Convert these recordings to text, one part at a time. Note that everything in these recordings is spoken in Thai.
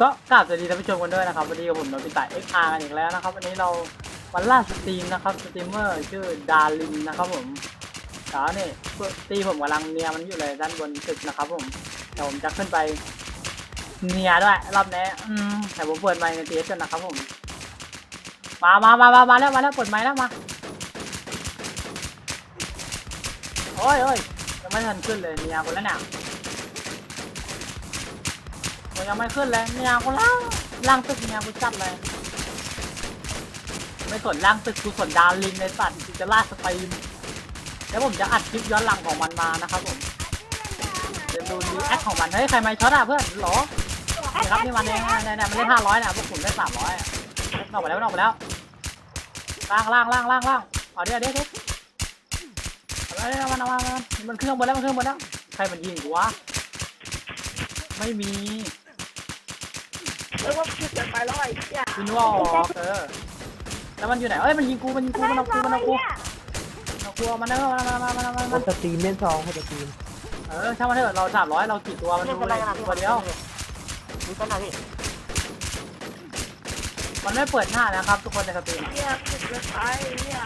ก็กราบสวัสดีท่านผู้ชมกันด้วยนะครับวันนี้กับผมโนบิตะ XR กันอีกแล้วนะครับวันนี้เราวันล่าสตรีมนะครับสตรีมเมอร์ชื่อดารินนะครับผมแล้วนี่ยตีผมกำลังเนียมันอยู่เลยด้านบนตึกนะครับผมเดี๋ยวผมจะขึ้นไปเนียด้วยรอบนี้อืมแต่ผมเปิดไมค์ในทีเอสกันนะครับผม มามามามามาแล้วมาแล้วเปิดไมค์แล้วมาโอ้ยโอ้ยยังไม่ทันขึ้นเลยเนียคนแล้วเนี่ย มันยังไม่ขึ้นเลยเนี่ยกูล่างล่างตึกเนี่ยกูจัดเลย ไม่สนล่างตึกกูสนดาวลินในสัตว์กูจะล่าสตรีมแล้วผมจะอัดคลิปย้อนหลังของมันมานะครับผมจะดูรีแอคของมันเฮ้ยใครมาช็อตอะเพื่อนเหรอนี่ครับนี่มันเองเนี่ยเนี่ยมันได้ห้าร้อยนี่ยพวกผมได้สามร้อยนอกไปแล้วนอกไปแล้วล่างล่างล่างล่างล่างเอาเดี๋ยวเดี๋ยวเดี๋ยวเอาเดี๋ยวมันเอามามันมันเครื่องบนแล้วมันเครื่องบนแล้วใครมันยิงกูวะไม่มี เออว่าคิดเกินไปแล้วไอ้เหี้ยพี่นัวออกเออแล้วมันอยู่ไหนเอ้ยมันยิงกูมันยิงกูมันเอากูมันเอากูมันเอากูเอามันเด้อมันมามามามาคมานสตรีมเล่นซองคนสตรีมเออช่างมันเถอะเราสามร้อยเรากี่ตัวมันดูเลยตัวเดียวดูกันหน่อยพี่มันไม่เปิดหน้านะครับ ทุกคนในสตรีมเหี้ยคิดเกินไปเนี่ย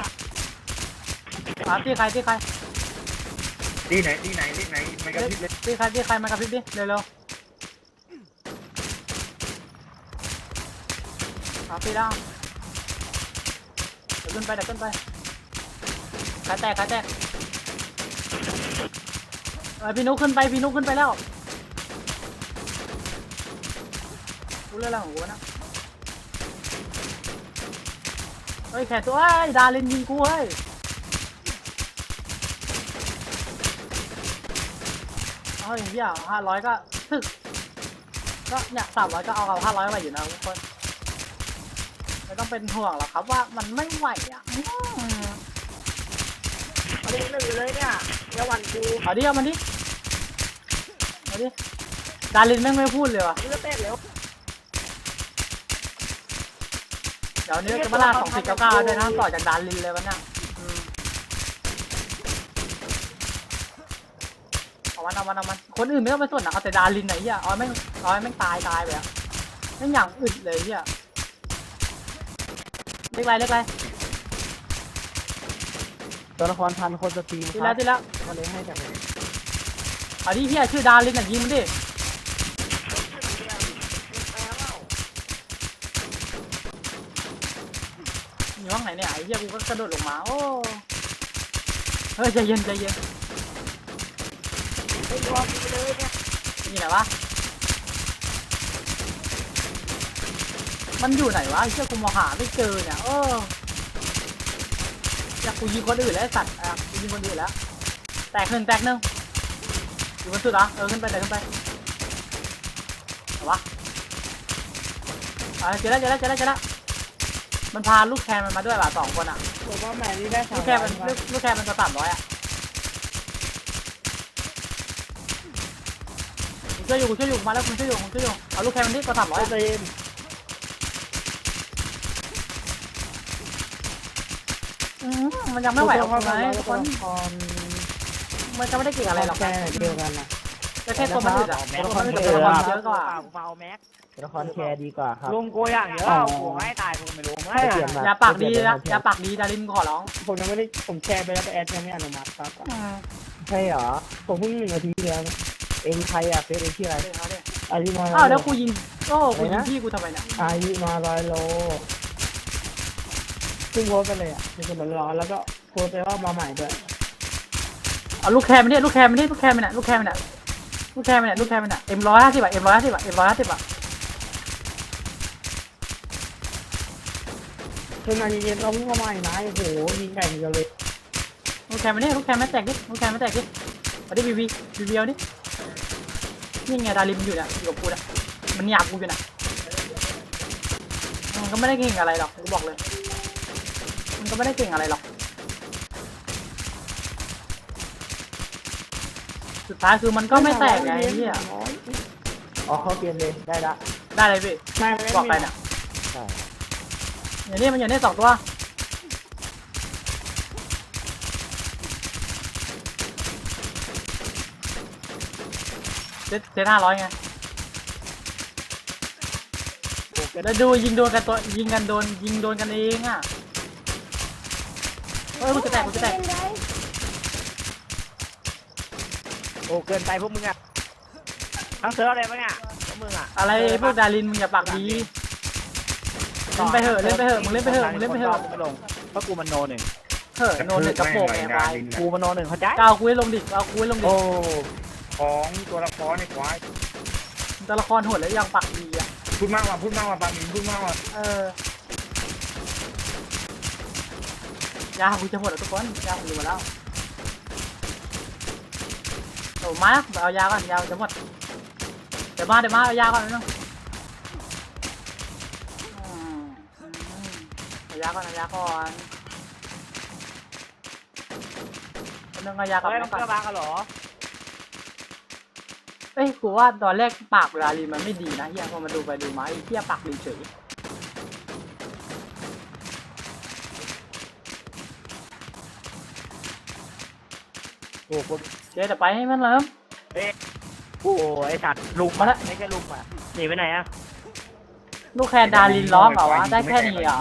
อะที่ใครที่ใครดีไหนดีไหนดีไหนไม่กระพริบเลยที่ใครที่ใครมากระพริบดิเร็วๆ เอาพี่ดาวเดี๋ยวขึ้นไปเดี๋ยวขึ้นไปขาแตกขาแตกเออพี่นุ๊กขึ้นไปพี่นุ๊กขึ้นไปแล้วกูเรื่องอะไรของกูนะเฮ้ยแขกตัวไอ้ดารินยิงกูเฮ้ยเฮ้ยเหี้ยห้าร้อยก็ถึกก็เนี่ยสามร้อยก็เอาเอาห้าร้อยไปอยู่นะทุกคน ต้องเป็นห่วงหรอกครับว่ามันไม่ไหวอะอืมเอาเล่นหนึ่งเลยเนี่ยยววันกูเอาดิเอามันดิเอาดิดารินแม่งไม่พูดเลยว่ะเดเต้นเร็วเดี๋ยวนี้จะมาล่าสองสี่เก้าเก้าด้วยนะต่อจากดารินเลยวันเนี้ยอืมเอามันเอามันเอามันคนอื่นไม่ต้องไปสนนะเอาแต่ดารินไหนเหี้ยเอาให้แม่งเอาให้แม่งตายตายไปอะแม่งอย่างอึดเลยเหี้ย ล็กไรเล็กไรตัวละครพันคนสตรีมทีคแล้รัวบทีแล้วก็เลยให้จากไหนเอาดิเหี้ยชื่อดารินอะยิงมันดิอยู่ห้องไหนเนี่ยไอ้เหี้ยกูก็กระโดดลงมาโอ้เฮ้ยใจเย็นใจเย็นไอ้ตัวกูไปเลยเนี่ยนี่ไหนวะ มันอยู่ไหนวะไอ้เชี่ยกูมองหาไม่เจอเนี่ยเอออยากกูยิงคนอื่นแล้วไอ้สัตว์อะกูยิงคนอื่นแล้ว แตกหนึ่งแตกหนึ่งอยู่บนสุดเหรอเออขึ้นไปเลยขึ้นไปเอาวะอ่าเจอแล้วเจอแล้วเจอแล้วเจอแล้วมันพาลูกแคนมันมาด้วยว่ะสองคนอะผมว่าแม่นี่ได้สาลูมกแคนมันลูกลูกแคนมันจะสามร้อยอะกูช่วยอยู่กูช่วยอยู่มาแล้วกูช่วยอยู่กูช่วยอยู่เอาลูกแคนมันดิตัวสามร้อยสตรีม อืมมันยังไม่ไหวหรอกตัวไงละทุกคครนนมันจะไม่ได้เก่งอะไรหรอกแค่เดียวกันนะจะแค่ตัวมันอื่นอะตัวละครมันเยตัวละครอะเยอะกว่าเบาแม็กตัวละครแคร์ดีกว่าครับลุงกูอย่างเดียวอ๋อกูให้ตายกูไม่รู้ไม่ไม่เปลี่ยนมาอย่าปากดีนะอย่าปากดีดารินขอร้อง ผมยังไม่ได้ผมแชร์ไปแล้วแต่แอดยังไม่อนุมัติครับอืมใช่เหรอผมเพิ่งหนึ่งนาทีที่แล้วเองใครอะเฟซเองชื่ออะไรเอาดิอายุมาอ้าวแล้วกูยิงโอ้กูยิงพี่กูทำไมเนี่ยอายุมาร้อยโล ซึ่งโพสต์ไปเลยอะเป็นคนร้อนๆแล้วก็โพสต์ไปว่ามาใหม่ด้วยเอาลูกแคร์มันดิลูกแคร์มันดิลูกแคร์มันเนี่ยลูกแคร์มันเนี่ยลูกแคร์มันเนี่ยลูกแคร์มันเนี่ยเอ็มร้อยห้าสิบอะเอ็มร้อยห้าสิบอะเอ็มร้อยห้าสิบอะขึ้นมาเย็นๆเราเพิ่งมาใหม่นะโอ้โหยิงไก่เดียวเลยลูกแคร์มันดิลูกแคร์มันแตกดิลูกแคร์มันแตกดิเอาดิบีบีบีบีเอาดินี่ไงดารินมันอยู่เนี่ยอยู่กับกูเนี่ยมันหยาบกูอยู่เนี่ยมันก็ไม่ได้เก่งอะไรหรอกกูบอกเลย มันก็ไม่ได้เก่งอะไรหรอก สุดท้ายคือมันก็ไม่แตกไงไอ้เหี้ยอ๋อเขาเปลี่ยนเลยได้ละได้เลยพี่ไม่ไม่บอกไปเนี่ยใช่อย่างนี้มันอย่างนี้สองตัวเจ็ดเจ็ดห้าร้อยไงแล้วดูยิงโดนกันตัวยิงกันโดนยิงโดนกันเองอะ เอ้ยกูจะแตกกูจะแตกโอ้เกินไปพวกมึงอะทั้งเซิร์ฟอะไรปะเนี่ยพวกมึงอะอะไรพวกดารินมึงอย่าปากดีเล่นไปเถอะเล่นไปเถอะมึงเล่นไปเถอะมึงเล่นไปเถอะกูไม่ลงเพราะกูมันโนหนึ่งเถอะโนนเลยกระโปรงไงควายกูมันโนหนึ่งเข้าใจก้าวกูให้ลงดิก้าวกูให้ลงดิโอ้ของตัวละครในควายตัวละครโหดแล้วยังปากดีอะพูดมากว่าพูดมากว่าปามินพูดมากว่าเออ ยากูจะหมดแล้วทุกคนยากูอยู่หมดแล้วโอ้มาเอายาก่อนยาจะหมดเดี๋ยวมาเดี๋ยวมาเอายาก่อนนิดนึงอืมเอายาก่อนเอายาก่อนนิดนึงเอายาก่อนเฮ้ยเอามันยาก่อนเสื้อบางกันเหรอเอ้ยกูว่าตอนแรกปากเวลาลีมันไม่ดีนะเฮียพอมาดูไปดูมาไอ้เฮียปากลีเฉย โอ้โหเจ๊แต่ไปให้มันเริ่มโอ้โหไอสัตว์ลุมมาละไม่ใช่ลุมอะหนีไปไหนอะลูกแคนดารินร้องเหรอวะ ได้แค่นี้เหรอ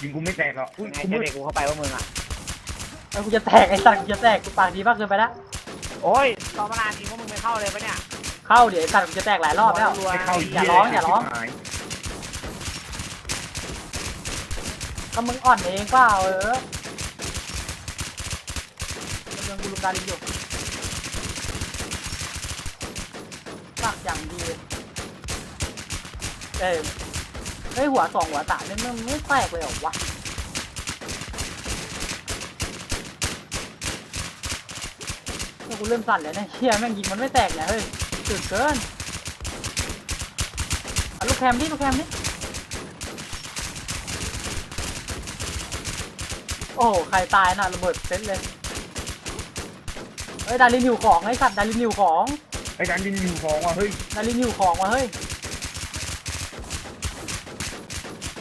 ยิงกูไม่แตกหรอกอุ้ยไงกูเจมือดเด็กกูเข้าไปว่ามึงอะเอ้ยกูจะแตกไอ้สัตว์กูจะแตกกูปากดีมากเกินไปแล้วโอ้ยตอนมานานจริงว่ามึงไม่เข้าเลยปะเนี่ยเข้าเดี๋ยวไอ้สัตว์กูจะแตกหลายรอบแล้ว ไม่เข้าอย่าร้องอย่าร้องหายก็มึงอ่อนเองเปล่าเออ เรื่องกูลุมารินอยู่ปากอย่างดีเลยเอ้ยเฮ้หัวสองหัวสามเนี่ยมันไม่แตกเลยเหรอวะเฮ้ยกูเริ่มสั่นแล้วเนี่ยเชี่ยแม่งยิงมันไม่แตกเนี่ยเฮ้ยตื่นเกินเอาลูกแคมดิลูกแคมดิโอ้ใครตายน่ะระเบิดเซ็ตเลย ฮ้ยดารินหิวของไอ้สัตว์ดารินหิวของไอ้ดันดินอยู่ของว่ะเฮ้ยดารินหิวของว่ะเฮ้ย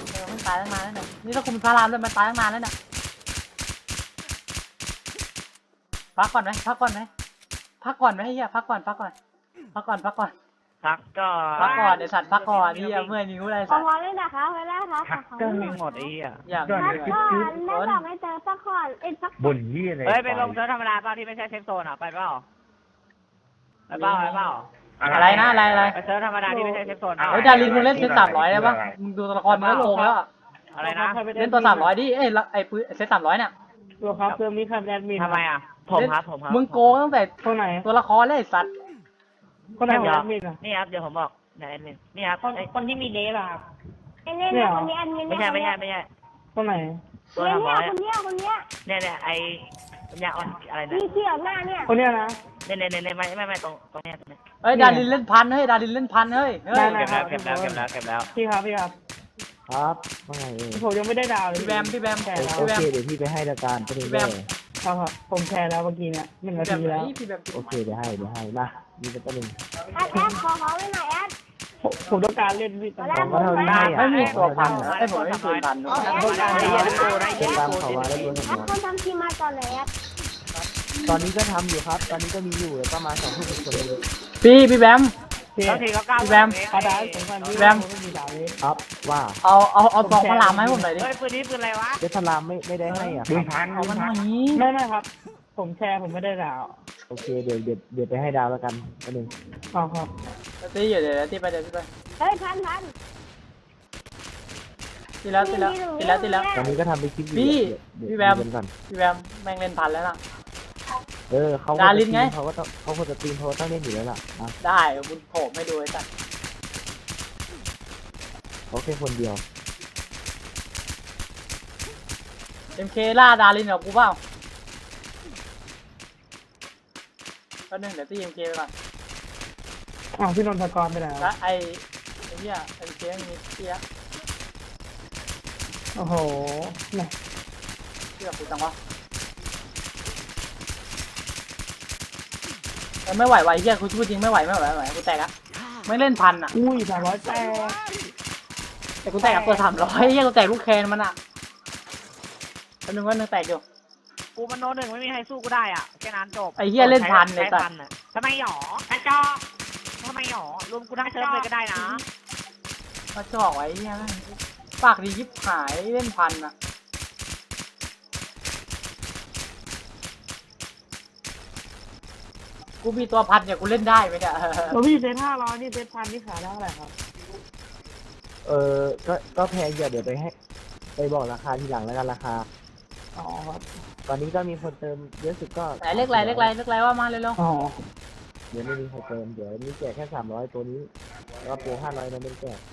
เออมันตายตั้งนานแล้วเนี่ยนี่ถ้าคุมพารามด้วยมันตายตั้งนานแล้วเนี่ยพักก่อนไหมพักก่อนไหมพักก่อนไหมเฮียพักก่อนพักก่อนพักก่อนพักก่อน พักก็พักก่อนไอสัตว์พักก่อนนี่เมื่อยนิ้วอะไรขอสัตว์พอเลยนะคะไว้แล้วครับขอขอก็หมีน่อยหมดไอ้เหี้ยอย่างยอดนี้เลยก่อนแล้วบอกไม่เจอสักก่อนเอ็นสักบ่นยี่อะไรเฮ้ยไปลงเซิร์ฟธรรมดาเปล่าที่ไม่ใช่เซฟโซนอะไปเปล่าไปเปล่าไปเปล่าอะไรนะอะไรอะไรไปเซิร์ฟธรรมดาที่ไม่ใช่เซฟโซนเฮ้ยดารินมึงเล่นเซตสามร้อยได้ปะมึงดูตัวละครมึงก็โกงแล้วอะอะไรนะเล่นตัวสามร้อยดิเอ้ยแล้วไอ้ปืนเซตสามร้อยเนี่ยตัวครับเติมนี้ครับแอดมินทำไมอะผมครับผมครับมึงโกงตั้งแต่คนไหนตัวละครเลยไอ้สัตว์ คนไหนของแอดมินอะ นี่ครับเดี๋ยวผมบอกไหนแอดมินนี่ครับคนเอ้ยคนที่มีเดทอะครับ ไอ้เนี่ยเนี่ยคนนี้อันนี้ไม่เนี่ยใช่ไม่ใช่ไม่ใช่คนไหน ตัวเนี่ยทำร้อยคนเนี้ยคนเนี้ยเนี่ยเนี่ยไอ้ปัญญาอ่อนอะไรนะมีเขียวหน้าเนี่ยคนเนี้ยนะ เนี่ยเนี่ยเนี่ยไม่ไม่ไม่ตรงตรงเนี้ยตรงเนี้ยเฮ้ยดารินเล่นพันเฮ้ยดารินเล่นพันเฮ้ยเฮ้ยได้ เก็บแล้วเก็บแล้วเก็บแล้วเก็บแล้ว พี่ครับพี่ครับครับว่าไงเอ่ยผมยังไม่ได้ดาวเลยพี่แบมพี่แบมแชร์แล้วโอเคเดี๋ยวพี่ไปให้ละกันก็ได้พี่แบมค รับครับผมแชร์แล้วเมื่อกี้เนี่ยหนึ่งนาพี่แบมทีไหนแล้ว พี่แบมโอเคเดี๋ยวให้เดี๋ยวให้มามีกันตัวหนึ่ง แอดแอดขอขอไว้หน่อยแอด ผมผมต้องการเล่นพี่ต้องแล้กาวรก็เท่านี้ให้ไม่อะมีตัวพันเหรอไอ้ผมไม่มีปืนพันอ๋อแอดต้องการไอ้เหี้ยลูกโกได้เป็เหี้นยตามลูกโกเขาว่าแล้วล้วนแอดคนทำทีมมาก่อนเลยแอดตอนนี้ก็ทำอยู่ครับ ตอนนี้ก็มีอยู่แล้วก็มาสองทุ่มคนเลยพี่พี่แบม พี่ต้องทีก็ก้าวพี่แบมเอาดาวให้ผมก่อนพี่แบมผมไม่มีดาวเลยครับว่าเอาเอาเอาตอกพลามมาให้ผมหน่อยดิเฮ้ยปืนนี้ปืนอะไรวะ เดฟพลามไม่ไม่ได้ให้อะคปืรันบพันเอาปืมันนหพัน่นอยไม่ไม่ครับ ผมแชร์ผมไม่ได้ดาวโอเคเดี๋ยวเดี๋ยวเดี๋ยวไปให้ดาวแล้วกันตัวหนึ่งอ๋อครับตีอยู่เดี๋ยวตีไปเดี๋ยวตีไปเฮ้ยพันพันตีแล้วตีแล้วตีแล้วตีแล้ว ตอนนี้ก็ทำไปคลิปอยู่พี่เดี๋ยวพี่เดี๋ยวแบมดูกันก่อนพี่แบมแม่งเล่นพันแล้วน่ะ เออเขาดารินไง เขาก็ต้องเขาคนจะตีมเขาก็ต้องเล่นอยู่แล้วล่ะอะได้คุณโผล่ไม่ดูไอ้สัตว์เขาแค่คนเดียวเอ็มเคล่าดารินกับกูเปล่าก็หนึ่งเดี๋ยวตีเอ็มเคไปก่อนอ้าวพี่นนทกรไปไหนแล้ววะไอ้ไอ้เหี้ยเอ็มเคมีเสียโอ้โหเนี่ยเชื่อกูจังวะเอ้ย ไม่ไหววะไอ้เหี้ยกูพูดจริงไม่ไหวไม่ไหวไม่ไหวกูแตกอะไม่เล่นพันอะอุ้ยสามร้อยแปดแต่กูแตกกับตัวสามร้อยเหี้ยกูแตกลูกแคนมันอะแป๊บนึงว่านึงแตกอยู่กูมันโนหนึ่งไม่มีใครสู้กูได้อะแค่นั้นจบไอ้เหี้ยเล่นพันเลยใช้สัตว์พันอะทำไมหรอกระจอกทำไมหรอรวมกูทั้งเซิร์ฟเลยก็ได้นะมาจ่อกไว้เฮียปากดียิบหายเล่นพันอะ กูมีตัวพันเนี่ยกูเล่นได้ไหมเนี่ยแล้วพี่เซตห้าร้อยนี่เซตพันนี่ขายได้เท่าไหร่ครับ เออก็ก็แพงเดี๋ยวเดี๋ยวไปให้ ไปบอกราคาทีหลังแล้วกันราคา อ๋อครับตอนนี้ก็มีคนเติมเยอะสุดก็ไหนเล็กไรเล็กไรเล็กไรว่ามาเร็วอ๋อเดี๋ยวไม่มีใครเติมเดี๋ยวนี้แจกแค่สามร้อยตัวนี้แล้วก็โปรห้าร้อยนั้นไม่ได้แจกๆ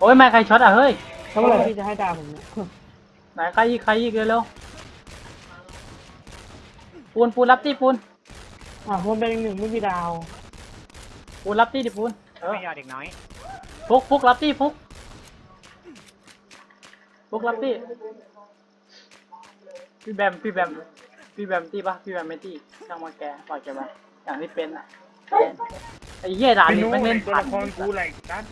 โอ้ยไม่ใครช็อตอะเฮ้ยเท่าไหร่พี่จะให้ดาวผมเนี่ยไหนใครอีกใครอีกเร็วๆ ปูนปูนรับที่ปูนอะผมเป็นอีกหนึ่งไม่มีดาว ปูนรับที่ดิปูนเออไม่ยอดเด็กน้อย ฟุกฟุกรับที่ฟุกฟุกรับที่พี่แบมพี่แบมพี่แบมตีปะพี่แบมไม่ตีช่างมาแกปล่อยแกไปอย่างที่เป็นอะไอ้เหี้ยด่าพี่ลิงนุ๊กแม่งเล่นตัวผ่าละนครกูอะไรกัน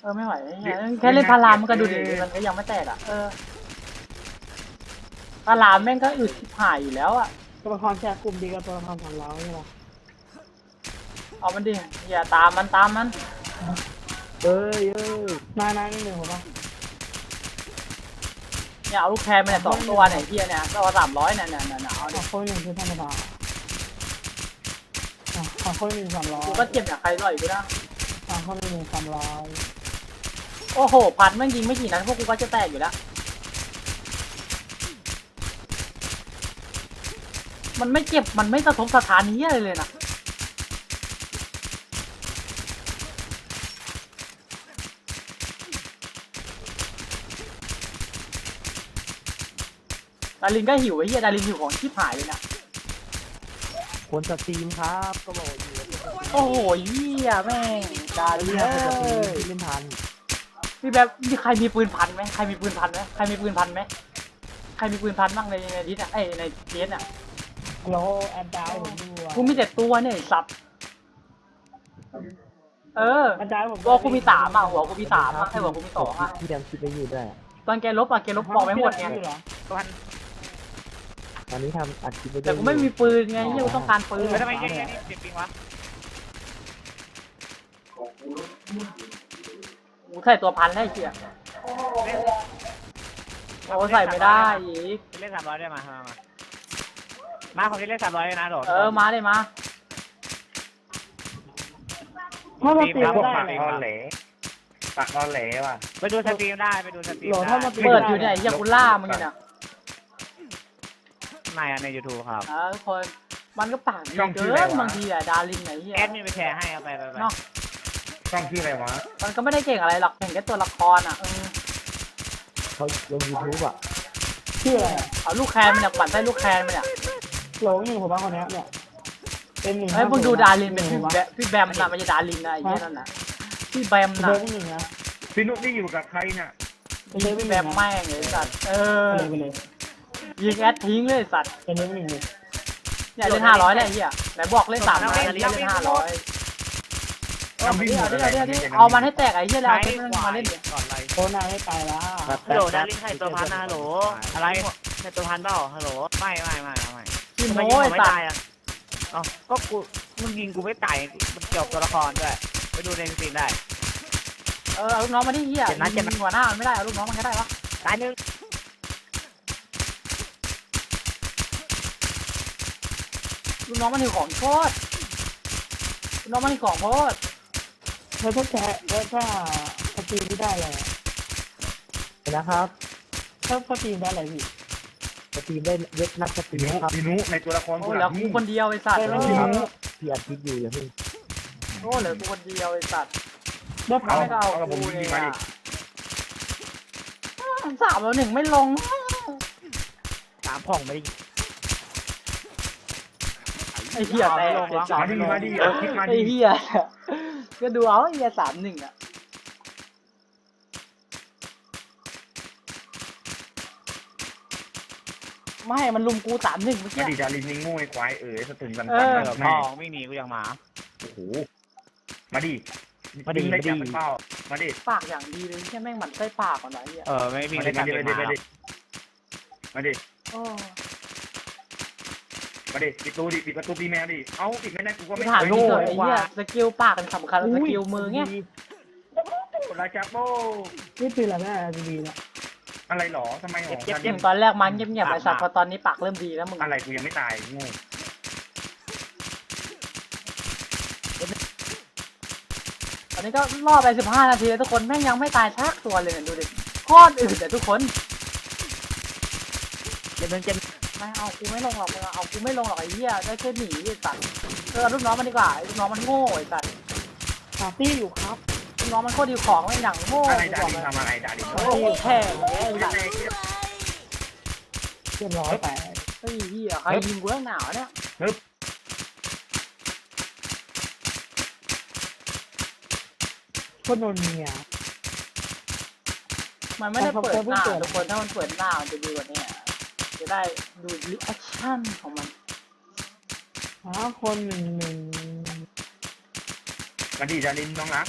เออไม่ไหวไอ้เหี้ยแค่เล่นพารามมันก็ดูดิมันก็ยังไม่แตกอะเออ พารามแม่งก็อึดชิบหายอยู่แล้วอะ ตัวละครแชร์กลุ่มดีกับตัวละครสามร้อยใช่ปะเอามันดิอย่าตามมันตามมัน เอ้ยเอ้ยนายนายนี่หนึ่งผมปะเนี่ยเอาลูกแพรมาเนี่ยสองตัวเนี่ยเฮียเนี่ยตัวสามร้อยเนี่ยเนี่ยเนี่ยเนี่ยเอาดิขอคนหนึ่งคือธรรมดาอะขอคนหนึ่งสามร้อยกูก็เจ็บอย่างใครร่อยกูนะขอคนหนึ่งสามร้อยโอ้โหพันแม่งยิงไม่กี่นัดพวกกูก็จะแตกอยู่แล้ว มันไม่เจ็บ มันไม่สะทกสถานนี้อะไรเลยนะดารินก็หิวไอ้เหี้ยดารินหิวของชิบหายเลยนะคนสตรีมครับก็บอกอยู่ว่าคนสตรีมโอ้โหเหี้ยแม่งดารินเรียกเอ้คนสตรีมยที่เล่นทันพี่แบบมีใครมีปืนพันไหมใครมีปืนพันไหมใครมีปืนพันไหมใครมีปืนพันบ้างในในดิสอะไอยในเกสอะ โลแอดดาวผมดูอะกูมีแต่ตัวเนี่ยไอ้สัตว์เออแอดดาวผมตัวกูมีสามอะหัวกูมีสามอะไอหัวกูมีสองอะที่แดมคิดไปอยู่ด้วยตอนแกลบอะแกลบบอกไม่หมดไงเหรอตัวพันตอนนี้ทำอัดคลิปไปด้วยแต่กูไม่มีปืนไงที่กูต้องการปืนแล้วทำไมเงี้ยนี่เจ็บจริงวะกูใส่ตัวพันได้เชียโอ้ใส่ไม่ได้อีก เล่นสามร้อยได้มามามา มาผมจะเล่นสามร้อยนะโดดเออมาเลยมาถ้ามาตีครัก็บได้ปากเลยนอนแหลปากนอนแหลว่ะไปดูสตรีมได้ไปดูสตรีมโหลได้ถ้ามาตีเปิดอยู่เนี่ยไอ้เหี้ยกูล่ามึงอยู่เนี่ยในในยูทูบครับ เออทุกคนมันก็ปากดีเกินบางทีอะดารินไหนเหี้ยแอดมินไปแชร์ให้เอาไปไปไปเนาะช่องที่อะไรวะมันก็ไม่ได้เก่งอะไรหรอกเก่งแค่ตัวละครอะเออเขาลงยูทูบอะชื่ออะไรอะเอาลูกแคนมันเนี่ยปั่นได้ลูกแคนมันเนี่ย โหลหนึ่งผมบ้างคนเนี้ยเนี่ยเป็นหนึ่งเฮ้ยมึงดูดารินเป็นหพี่งวะแบพี่แบมนะไม่ใช่ดารินนะไอ้เหี้ยนั่นน่ะพี่แบมเป็นนะเบอร์ที่หนึ่งนะพี่นุ๊กนี่อยู่กับใครน่ะเป็นเบอร์ที่พี่หแบนึ่งมนะแม่งไอ้สัตว์เออไปเลยไปเลยยิงแอดทิ้งเลยไอ้สัตว์เป็นเบอร์ที่หนึ่งเลยเนี่ยเล่นห้าร้อยแหละไอ้เหี้ยไหนบอกเล่นสามร้อยอันนี้เล่นห้าร้อยทำวิ่งหมเอาดดิอะไรเอาดิเอาดิเอามันให้แตกไอ้เหี้ยแล้วเอาเพชรมันมาเล่นดิก่อนอะไรโคนาไม่ไปละครับฮัลโหลดารินใครตัวพันนะฮัลโหลอะไรใครตัวพันเปล่าฮัลโหลไม่ไม่ไม่ไม่ พี่ทำโม้ไมยิงผไอ้มไม่สัตตายว์อะเอ้าก็กูมึงยิงกูไม่ตายมันเกี่ยวกับตัวละครด้วยไปดูในสตรีมได้ เออเอาลูกน้องมาที่เหี้ยเจ็บนะเจ็บนะ ยิงหัวหน้ามันไม่ได้เอาลูกน้องมันก็ได้วะตายหนึ่งลูกน้องมันถือของโคตรลูกน้องมันถือของโคตรแล้วถ้าแชร์แล้วถ้าสตรีมไม่ได้เลยอะนะครับถ้าสตรีมได้อะไรพี่ สตรีมได้เว็บนักสตรีพี่มนุ๊กครับพี่นุ๊กในตัวละครโอ้กูเหลืหอลังกูนี่ คนเดียวไอ้สัตว์เออพี่นุ๊กที่อัดคลิปอยู่อย่าเพิ่งโอ้เหลือกูคนเดียวไอ้สัตว์ได้เอาไม่ก็เอาเอากับผมกูยิเนี่งยมาดิสามแล้วหนึ่งไม่ลง สามผ่องไม่ได้ไอ้เหี้ยแตกเอาไม่ลงวะสามมาดิมาดิเอาคลิปมาไอ้ดิเหี้ยก็ดูเอาไอ้เหี้ยสามหนึ่งอะ ไม่ มันลุมกูสามหนึ่งเมื่อมากี้ดิดารินยิงงูไอ้ควายเอ๋ยสะตึงกันเอตันอแบบผ่แม่องวิ่งหนีกูอย่างหมา โอ้โหมาดิมาดิยิงได้มาดิจับเป็นเป้ามาดิปากอย่างดีเลยแค่แม่งหมันไส้ปากก่อนไหนเหี้ยเออ ไม่มีมาอะไรดิกัมานดิเป็นมาหดิมามาดิมาดิโอ้มาดิปิดตูดิปิดประตูปีแมวดิเอ้าปิดไม่ได้กูก็กูไม่ถามเคยนี่เถอะไอ้เหี้ยสกิลปากกันสำคัญสกิลมือไงราชาโบนี่คืออะไรแม่ดีๆนะ อะไรหรอทำไมหรอจริงตอนแรกมันเงียบๆไอ้สัตว์พอตอนนี้ปากเริ่มดีแล้วมึงอะไรกูยังไม่ตายงูตอนนี้ก็ล่อไปสิบห้านาทีแล้วทุกคนแม่งยังไม่ตายสักตัวเลยเนี่ยดูดิโคตรอื่นแต่ทุกคนเจ็บหนึ่งเจ็บไม่เอากูไม่ลงหรอกมึงเอากูไม่ลงหรอกไอ้เหี้ยได้แค่หนีไอ้สัตว์เออเอาลูกน้องมันดีกว่าไอ้ลูกน้องมันโง่ไอ้สัตว์ปาร์ตี้อยู่ครับลูก น้องมันโคตรดีของไม่อย่างโง่อะไรกูดาบอกเลยดินทำอะไรดาดินโอ้โหแค่อย่างเงี้ยไอ้สัตว์เรียบร้อยไปเฮ้ยเหี้ยใครยิงกูตั้งหนาวเนี่ยโคตรโนนเนียมันไม่ได้เปิดหน้าทุกคนถ้ามันเปิดหน้ามันจะดีกว่านี้จะได้ดูรีแอคชั่นของมันหาคนหนึ่งหนึ่งมาดิดาดินน้องรัก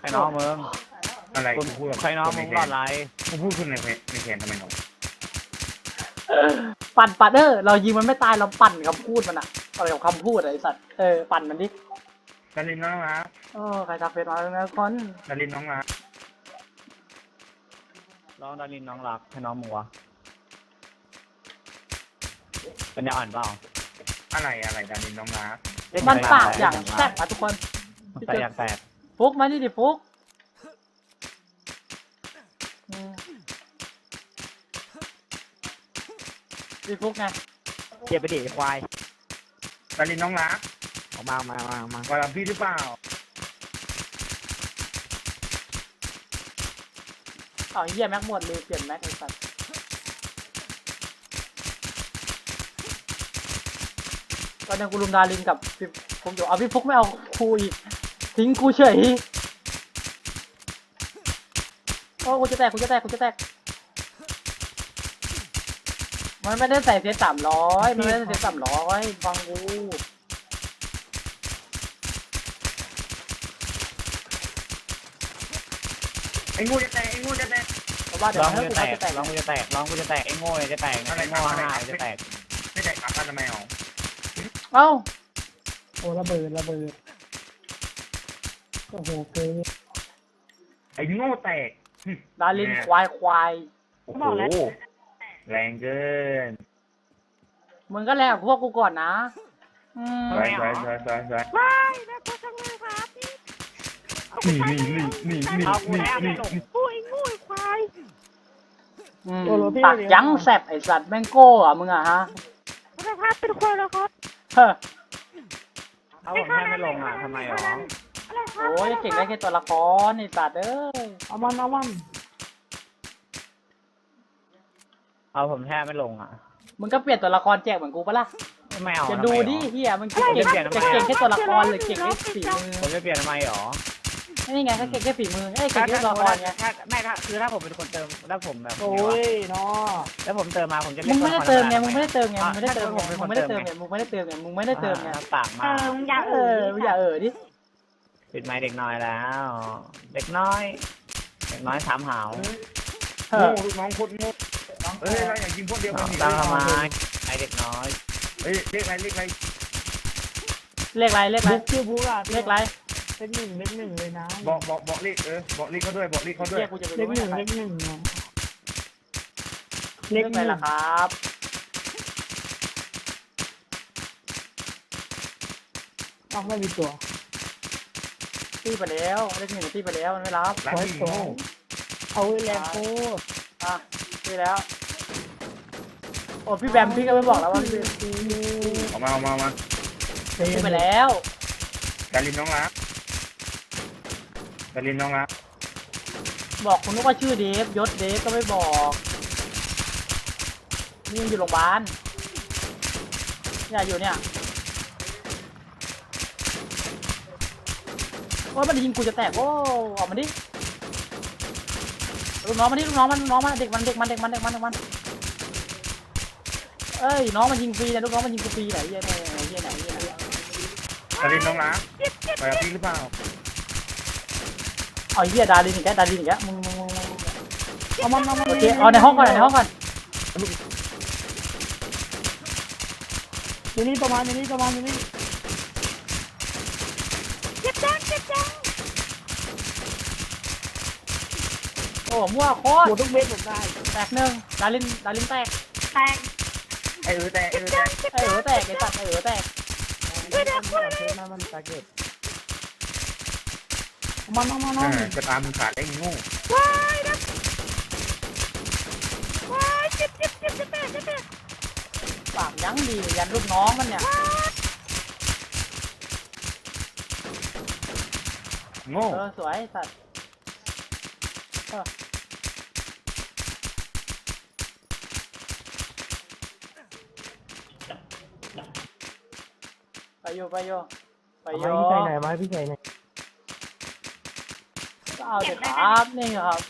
ใครน้องมึงอะไรคุณกูพูดกับใครน้องมึงรอดไรกูพูดคุณในเพจในเพจทำไมหนูปั่นปั่นเออเรายิงมันไม่ตายเราปั่นคำพูดมันอะอะไรกับคำพูดอะไอ้สัตว์เออปั่นมันดิดารินน้องรักเออใครทำเฟซมาแล้วนะคนดารินน้องรักน้องดารินน้องรักให้น้องมึงวะเป็นยาอ่อนเปล่าอะไรอะไรดารินน้องรักมันปากอย่างแซ่บอะทุกคนใส่อยากแตก ฟุกมาดิดิฟุกอืมดิฟุกไงเจ็บไปดิไอ้ควายดารินน้องรักออกมาออกมาออกมาออกมาว่ารับพี่หรือเปล่า เอาไอ้เหี้ยแม็กหมดเลยเปลี่ยนแม็กไอ้สัตว์ตอนนี้กูลุมดารินกับพี่ฟุกอยู่เอาพี่ฟุกไม่เอาครูอีก ทิ้งกูเฉยโอ้กูจะแตกกูจะแตกกูจะแตก มันไม่ได้ใส่เซตสามร้อยมันไม่ได้ใส่เซตสามร้อยฟังกูไอ้งูจะแตกไอ้งูจะแตกเพราะว่าเดี๋ยวลองให้กูกูจะแตจะกแตกลองกูจะแตกลองกูจะแตกไอ้โง่เนี่ยจะแตกนะไอ้โง่ห้าจะแตกไม่แตกขากันทำไมอ๋อเอ้าโอ้ระเบิดระเบิด โอ้โหเกินไอ้โง่แตกดารินควายควายโอ้โหแรงเกินมึงก็แลกกับพวกกูก่อนนะอืมสวยสวยสวยสวยสวยนี่นี่นี่นี่นี่เอากูแน่ไม่นี่ลงอืมปากยั้งแสบไอสัตว์แมงโก้อะมึงอะฮะนะครับเป็นคนแล้วครับเฮ้อเอาผมแค่ไม่ลงอะทำไมหรออะไรครับ โอ้ยเก่งได้แค่ตัวละครไอสัตว์เอ้ยเอามันเอามันเอาผมแค่ไม่ลงอะ มึงก็เปลี่ยนตัวละครแจกเหมือนกูปะล่ะไม่เอาจะทำไมดูหรอดิเฮียมึงเก่งจะเปลี่ยนทำไมจะเก่งแค่ตัวละครหรือเก่งแค่ฝีมือผมจะเปลี่ยนทำไมหรอนี่ไงก็เก่งแค่ฝีมือเอ้ยเก่งแค่ตัวละครไงถ้าไม่ถ้าคือถ้าผมเป็นคนเติมถ้าผมแบบโอ้ยเนาะแล้วผมเติมมาผมจะมึเล่นงไม่ได้เติมไงมึงไม่ได้เติมไงมึงไม่ได้ถ้าเติมผไงมเป็นมึคงนไม่เติได้มเติมไงมึงไม่ได้เติมไงมึงไม่ได้เติมไงปากมาเอออย่าเอเอ่อยมึงอย่าเออดิ ปิดไม้เด็กน้อยแล้ว เด็กน้อย เด็กน้อยถามหาวเอโง่ลูกน้องโคตรโง่เอ้ยเราอยากยิงพวกเดียวกันนี่ตามทำไอเด็กน้อย เฮ้ยเรียกอะไรเรียกอะไรเลขอะไรเลขอะไรบุกชื่อบุกอะเลขอะไรเลขหนึ่งเลขหนึ่งเลยนะบอกบอกบอกเรียกเออบอกเรียกเขาด้วยบอกเรียกเขาด้วย เลขหนึ่งเลขหนึ่งอะเลขอะไรล่ะครับ อ้าวไม่มีตัว ตีไปแล้วเลขหนึ่งตีไปแล้วมันไม่รับรักพี่โง่เอาไว้แรงโคตรอะตีแล้ว โอ้พี่แบมพี่ก็ไม่บอกแล้วว่าพี่ออกมาออกมาออกมาตีไปแล้วดารินน้องรักดารินน้องรักบอกคุณนึกว่าชื่อเดฟยศเดฟก็ไม่บอกนี่ยังอยู่โรงพยาบาลเนี่ยอยู่เนี่ย ว่ามันยิงกูจะแตกโอ้ออกมาดิลูกน้องมาดิลูกน้องมันลูกน้องมันเด็กมันเด็กมันเด็กมันเด็กมันเด็กมันเอ้ยน้องมันยิงฟรีนะลูกน้องมันยิงกูฟรีไหนเหี้ยไหนเหี้ยไหนเหี้ยไหนเหี้ยดารินน้องรักไปกับพี่หรือเปล่าเอาเหี้ยดารินอีกแล้วดารินอีกแล้วมึงมึงมึงมึงเอามันเอามันโอเคเอาในห้องก่อนในห้องก่อนเลอยู่นี่ประมาณอยู่นี่ประมาณอยู่นี่ เจ็บจังเจ็บจัง โอ้มั่วโคตหมรดทุกเม็ดผมได้แตกหนึ่งดารินดารินแตกแตงไอ้เออแต่ไอ้เออแต่ไอ้เออแตกไอ้สัตว์ไอ้เออแตกช่วยด้วยช่วยเทด้วยปนั้นมันตาเก็ตมันมันมันเออจะตามมึงขาดได้ไงโง่ว้ายนะว้ายเจ็บเจ็บเจ็บเจ็บเจ็บเจ็บเจ็บปากยั้งดียันลูกน้องมันเนี่ยโง่เออสวยไอ้สัตว์ ไปโยไปโยไปเอาโยไม้พี่ใส่ไหนไม้พี่ใส่ไหนก็เอาเถอะครับนี่ครับ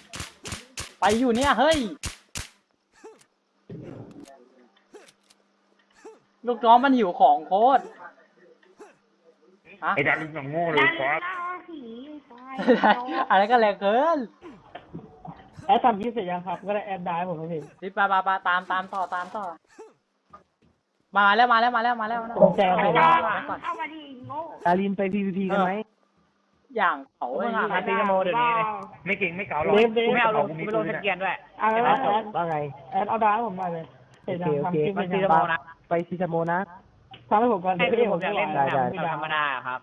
ไปอยู่เนี่ยเฮ้ย ลูกน้องมันหิวของโคตรฮะ ไอ้ดารินอย่างโง่เลยดันคอสหน้าผีตายอะไรก็แรงเกิน แอดทำยี่เสร็จยังครับ ก็ได้แอดได้ผมไม่เห็นรีบไปไปไปตามตามต่อตามต่อ มาแล้วมาแล้วมาแล้วมาแล้วนะผมแซวไปไปก่ว่าอนไปก่อน เอามาดิโง่ดารินไปพีพีพีกันไหม อย่างเขามึไอ้งอะเหี้มายตีนโมเดี๋ยวนี้เลยไม่เก่งไม่เก่าหรอกกูไม่เอาลงกูกูมีไม่ปืลงนสอะเกียนด้วยเอาแอดแอดว่าไง แอดเอาดาให้ผมหน่อยเลยเสร็จยังทำคลิปมาเสร็ตีจนยังโมนะไปซีซาโมนะ ทำให้ผมก่อนให้เดี๋ยวพี่พี่ผผมมอยากเล่นได้ แบบธรรมดาครับ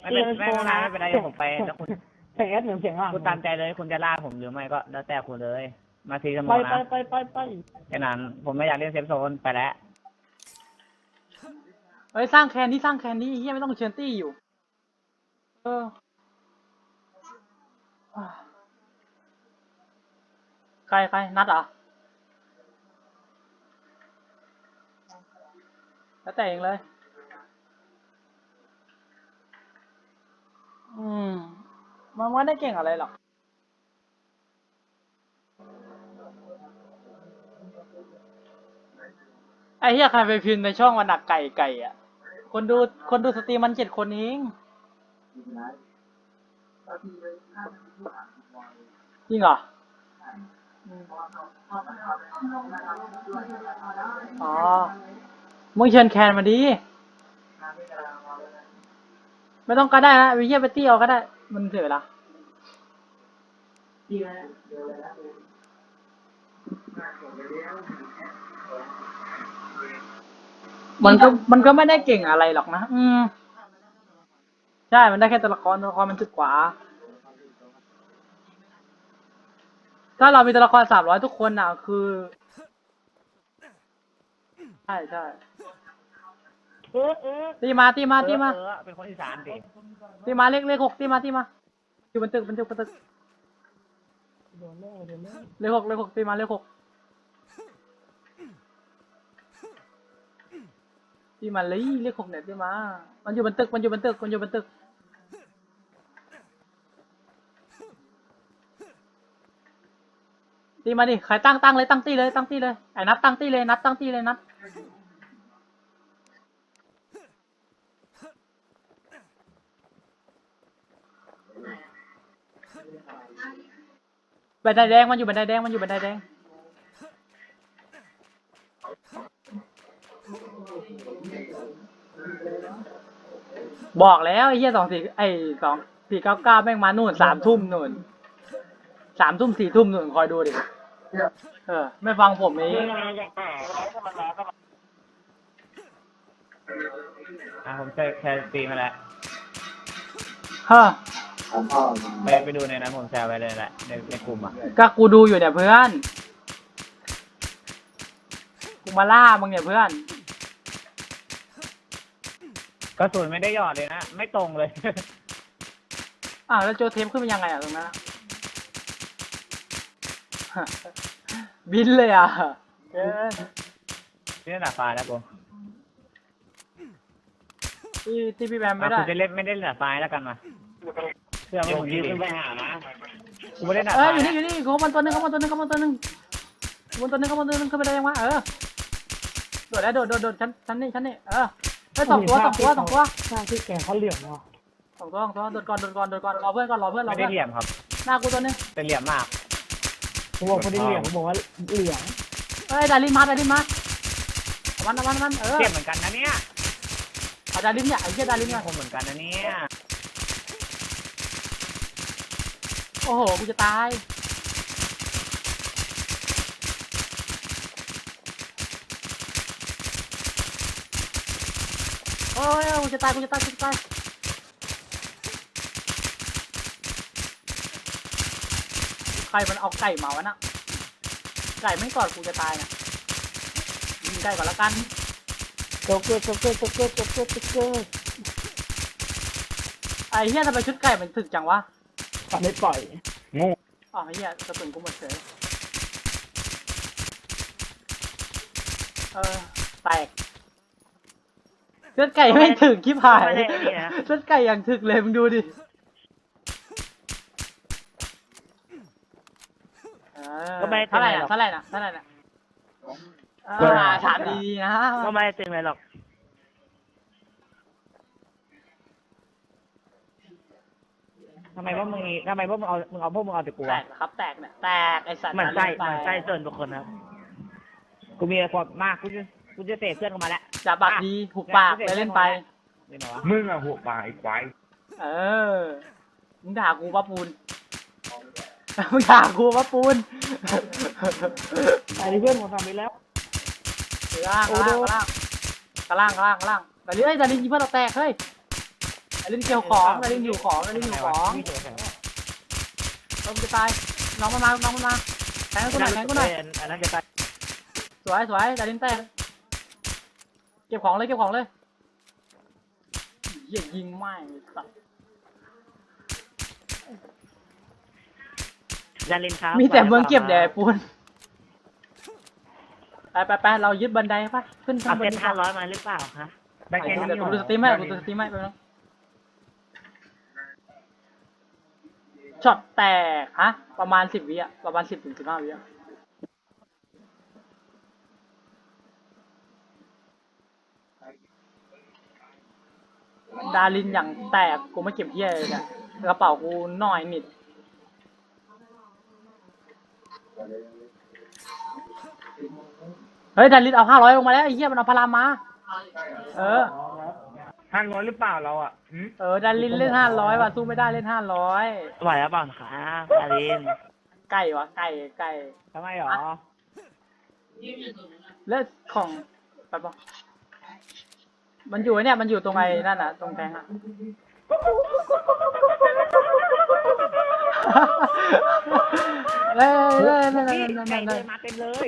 ไม่เป็นไม่เป็นไรไม่เป็นไรเดี๋ยวผมไปแล้วคุณเสียงแอดเหมือนเสียงอะคุณตามใจเลยคุณจะล่าผมหรือไม่ก็แล้วแต่คุณเลย มาทีสมไปอไปนะไปไปไปแค่นั้นผมไม่อยากเล่นเซฟโซนไปแล้ว เอ้ยสร้างแคนนี่สร้างแคนนี่เฮียไม่ต้องเชิญตี้อยู่ เออใครใครนัดเหรอแล้วแต่เองเลย อืม มันไม่ได้เก่งอะไรหรอก อ้เหี้ยใครไปพิมพ์ในช่องวันหนักไก่ไก่อะ คนดูคนดูสตรีมมันเจ็ดคนเองจริงเหรอ อ๋อ มึงเชิญแคนมาดี ไม่ต้องก็ได้นะวิเชียไปตี้เอาก็ได้ มันเสียเวลา มันก็มันก็ไม่ได้เก่งอะไรหรอกนะ อืม ใช่ มันได้แค่ตัวละครตัวละครมันจุดกว่า ถ้าเรามีตัวละครสามร้อยทุกคนน่ะ คือ ใช่ใช่เออเออตีมาตีมาตีมา เออเป็นคนอีสานดิตีมาเลขเลขหกตีมาตีมา อยู่บนตึกบนตึกบนตึกโดนแน่โดนแน่เลขหกเลขหกตีมาเลขหก ตีมาเลยเลขหกเนี่ยตีมา มันอยู่บนตึก มันอยู่บนตึก มันอยู่บนตึก ตีมาดิ ใครตั้งตั้งเลยตั้งตีเลยตั้งตีเลย ไอ้นัดตั้งตีเลยนัดตั้งตีเลยนัดบันไดแดงมันอยู่บันไดแดงมันอยู่บันไดแดง บอกแล้วไอ้เหี้ยสองสี่ไอ้สองสี่เก้าเก้าแม่งมานู่นสามทุ่มนู่นสามทุ่มสี่ทุ่มนู่นคอยดูดิเออ ไม่ฟังผมเองอะผมแชร์แชร์สตรีมมาแล้วฮะไปไปดูในนั้นผมแชร์ไว้เลยแหละในในกลุ่มอะก็กูดูอยู่เนี่ยเพื่อน กูมาล่ามึงเนี่ยเพื่อน กระสุนไม่ได้หยอดเลยนะ ไม่ตรงเลยอ้าวแล้วโจเทมขึ้นเป็นยังไงอะตรงนั้นอะ บินเลยอะเออนี่หนาฟ้าแล้วกูที่ที่พี่แบมไม่อะได้กูจะเล่นไม่ได้หนาฟ้าแล้วกันมาเพื่อผมยืนขึ้นไปหานะกูไม่ได้หนาเอฟ้าออยู่นี่อยู่นี่เขามันตัวหนึงเขามันตัวหนึงเขามันตัวหนึงเขามันตัวหนึงเขามันตัวหนึงขึ้นไปได้ยังวะเออโดดแล้วโดดโดดโดดชั้นชั้นนี่ชั้นนี่เออเฮ้ยสองตัวสองตัวสองตัวหน้าที่แกเขาเหลี่ยมเนาะสองตัวสองตัวโดดก่อนโดดก่อนโดดก่อนรอเพื่อนก่อนรอเพื่อนรอไม่ได้เพื่อนเหลี่ยมครับ หน้ากูตัวหนึงแต่เหลี่ยมมากผมบอกคนที่เหลี่ยมผมบอกว่าเหลี่ยมเอ้ยดารินมาดารินมาเอามันเอามันเอามันเออเจ็บเหมือนกันนะเนี่ยเอาดารินเนี่ยไอ้เหี้ยดารินนี่เนี่ยคงเหมือนกันนะเนี่ยโอ้โหกูจะตาย อ้ยกูจะตายกูจะตายกูจะตายใครมันเอาไก่มาวะน่ะไก่ไม่กอดกูจะตายน่ะยิงไก่ก่อนละกันโจ๊กเกอร์โจ๊กเกอร์โจ๊กเกอร์โจ๊กเกอร์โจ๊กเกอร์ไอ้เหี้ยทำไมชุดไก่มันถึกจังวะไม่ปล่อยโง่อ๋อไอ้เหี้ยกระสุนกูหมดเฉยเออแตก เลือดไก่ไม่งถึกคิบหายไม่ได้เนี่ยนะเลือดไก่อย่างถึกเลยมึงดูดิเออก็ไม่ได้เท่าไหร่เป็นไรหรน่ะอก เท่าไหร่น่ะเท่าไหร่น่ะเออถามดีๆนะก็ไม่ได้ตึงอะไรหรอก ทำไมพวกมึงมีทำไมพวกมึงเอา มึงเอาพวกมึงเอาแต่กูแตอะกนะครับแตกเนี่ยแตกไอสัตว์เหมือนไส้ไปเหมือนไส้ส่วนบุคคลครับ กูมีความมาก กูจะ กูจะเตะเพื่อนกูมาแล้ว จะปากดีหุบปากไปเล่นไปเดี๋ยวนะวะมึงอะหัวปลาไอ้ควายเออ มึงด่ากูปะปูน มึงด่ากูปะปูนอันนี้เพื่อนผมทำไปแล้ว กระล่างกระล่างกระล่างกระล่างกระล่างกระล่างแต่ลิเอ้ยแต่ลินยิงเพื่อนเราแตกเฮ้ยแต่ลินเกี่ยวของแต่ลินอยู่ของแต่ลินอยู่ของไม่เจอใครวะเราจะตาย น้องมันมา น้องมันมาแทงกูหน่อยแทงกูหน่อยอันนั้นจะตายสวยสวยแต่ลินแตก เก็บของเลยเก็บของเลยเหี้ยยิงไม่งไอ้สัสดารินครับมีแต่เมืองเก็บแดดปูนไปไปไปเรายึดบันไดปะขึ้นข้าเอางบเซ็นตดีกห้าว่าร้อยมาหรือเปล่าคะได้แค่นี้เดี๋ยวกูเหรดูอสตรีมให้กูดูสตรีมให้ไปบนึงช็อตแตกฮะประมาณสิบวิอะประมาณสิบถึงสิบห้าวิอะ ดารินอย่างแตกกูไม่เก็บเหี้ยเลยเนี่ยกระเป๋ากูหน่อยนิด เฮ้ยดารินเอาห้าร้อยลงมาแล้วไอ้เหี้ยมันเอาพารามมา เออ ห้าร้อยหรือเปล่าเราอะหืมเออดารินเล่นห้าร้อยว่ะสู้ไม่ได้เล่นห้าร้อยไหวหรือเปล่าคะดารินไก่วะไก่ไก่ทำไมหรอเลือดของแป๊บนึง มันอยู่ไอ้เนี่ย มันอยู่ตรงไอ้นั่นน่ะ ตรงแทงอะเอ้ยเอ้ยเอ้ยเอ้ยนี่เอ้ยไก่เอ้เดิยนมาเต็มเลย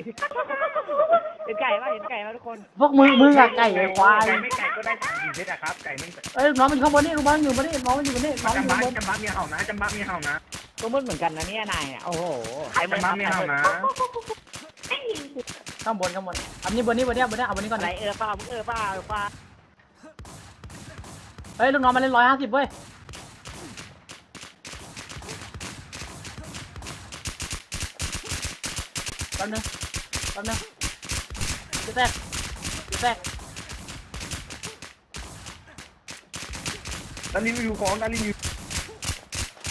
เห็นไก่ป่ะเห็นไก่ป่ะทุกคนพวกมึงมึงอะไก่ไอ้ควาย ไก่ไม่ไก่ก็ได้สามสี่เซตอะครับ ไก่ไม่เอ้ยน้องมันอยู่ข้างบนนี่ลูกบอลอยู่บนนี่น้องมันอยู่บนนี่น้องมันอยู่จำบ้านนจำบ้านมีเห่านะจำบ้านมีเห่านะก็มึนเหมือนกันนะเนี่ยนายเนี่ยโอ้โหใครจำบ้านมีเห่านะ ข้างบนข้างบนอันนี้บนนี้บนนี้บนนี้เอาบนนี้ก่อนไหนเลยเออเปล่ามึงเออเปล่าเปล่า เฮ้ยลูกน้องมาเล่นร้อยห้าสิบเว้ยแป๊บนึงแป๊บนึงจะแตกจะแตกดารินอยู่ของดารินอยู่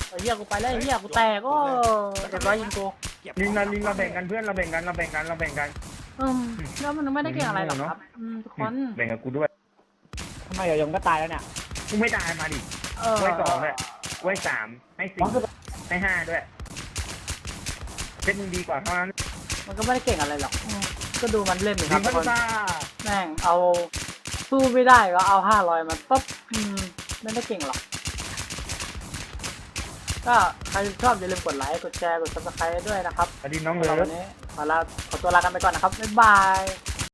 ไอ้เหี้ยกูไปแล้วไอ้เหี้ยกูแตกโอ้เรียบร้อยยิงกูลินดารินเราแบ่งกันเพื่อนเราแบ่งกันเราแบ่งกันเราแบ่งกันอืมแล้วมันไม่ได้เก่งอะไรหรอกครับอืมทุกคนแบ่งกับกูด้วยทำไมเดี๋ยวยงก็ตายแล้วเนี่ย กูไม่ตายมาดิเออไว้สองเลยไว้สามให้สี่ให้ห้าด้วยเซตมึงดีกว่าเท่านั้นมันก็ไม่ได้เก่งอะไรหรอกอืมก็ดูมันเล่นดิคลิรับนทุพักนคนซ่าแม่งเอาสู้ไม่ได้ก็เอาห้าร้อยมาปุ๊บอืมไม่ได้เก่งหรอกก็ใครชอบอย่าลืมกดไลค์กดแชร์กดซับสไครต์ด้วยนะครับดารินน้องสำหรับเลิวัฟนนี้ขอลาขอตัวลากันไปก่อนนะครับ บ๊ายบาย